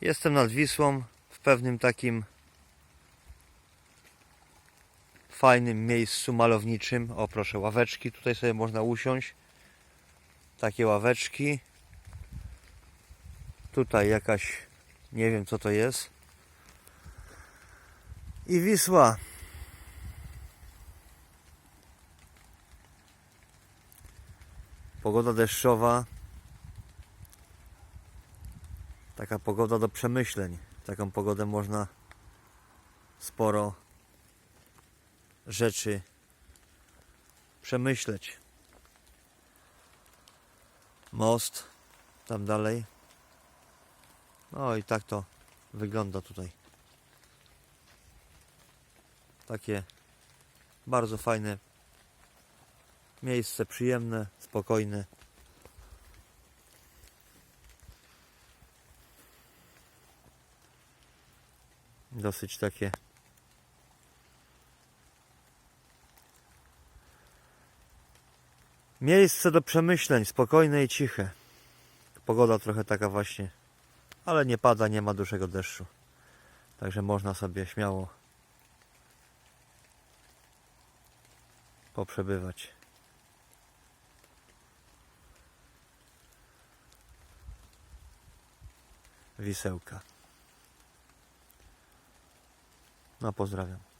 Jestem nad Wisłą w pewnym takim fajnym miejscu malowniczym. O proszę, ławeczki. Tutaj sobie można usiąść. Takie ławeczki. Tutaj jakaś, nie wiem co to jest. I Wisła. Pogoda deszczowa. Taka pogoda do przemyśleń. Taką pogodę można sporo rzeczy przemyśleć. Most tam dalej. No i tak to wygląda tutaj. Takie bardzo fajne miejsce, przyjemne, spokojne. Dosyć takie Miejsce do przemyśleń, spokojne i ciche. Pogoda trochę taka właśnie, ale nie pada, nie ma dużego deszczu. Także można sobie śmiało poprzebywać. Wisełka. No pozdrawiam.